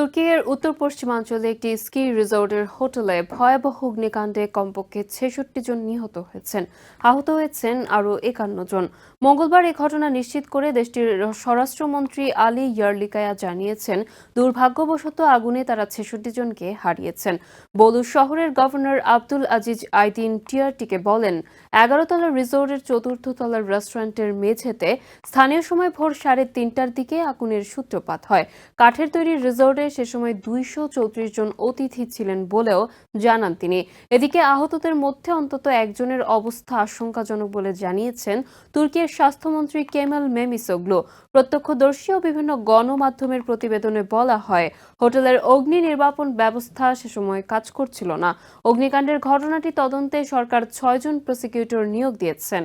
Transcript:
তুর্কির উত্তর পশ্চিমাঞ্চলে একটি স্কি রিসোর্টের হোটেলে ভয়াবহ অগ্নিকাণ্ডে কমপক্ষে ছেষট্টি জন নিহত হয়েছেন। আহত হয়েছেন আরও একান্ন জন। মঙ্গলবার এই ঘটনা নিশ্চিত করে দেশটির স্বরাষ্ট্রমন্ত্রী আলী ইয়ার্লিকায়া জানিয়েছেন, দুর্ভাগ্যবশত আগুনে তারা ছেষট্টি জনকে হারিয়েছেন। বলু শহরের গভর্নর আব্দুল আজিজ আইদিন টিয়ারটিকে বলেন এগারো তলার রিসোর্টের চতুর্থ তলার রেস্টুরেন্টের মেঝেতে স্থানীয় সময় ভোর সাড়ে তিনটার দিকে আগুনের সূত্রপাত হয়। কাঠের তৈরি রিসোর্টে সে সময় দুইশো চৌত্রিশ জন অতিথি ছিলেন বলেও জানান তিনি। এদিকে আহতদের মধ্যে অন্তত একজনের অবস্থা আশঙ্কাজনক বলে জানিয়েছেন তুর্কির স্বাস্থ্যমন্ত্রী কেমাল মেমিসোগ্লু। প্রত্যক্ষদর্শী ও বিভিন্ন গণমাধ্যমের প্রতিবেদনে বলা হয়, হোটেলের অগ্নি নির্বাপন ব্যবস্থা সে সময় কাজ করছিল না। অগ্নিকাণ্ডের ঘটনাটি তদন্তে সরকার ছয়জন প্রসিকিউটর নিয়োগ দিয়েছেন।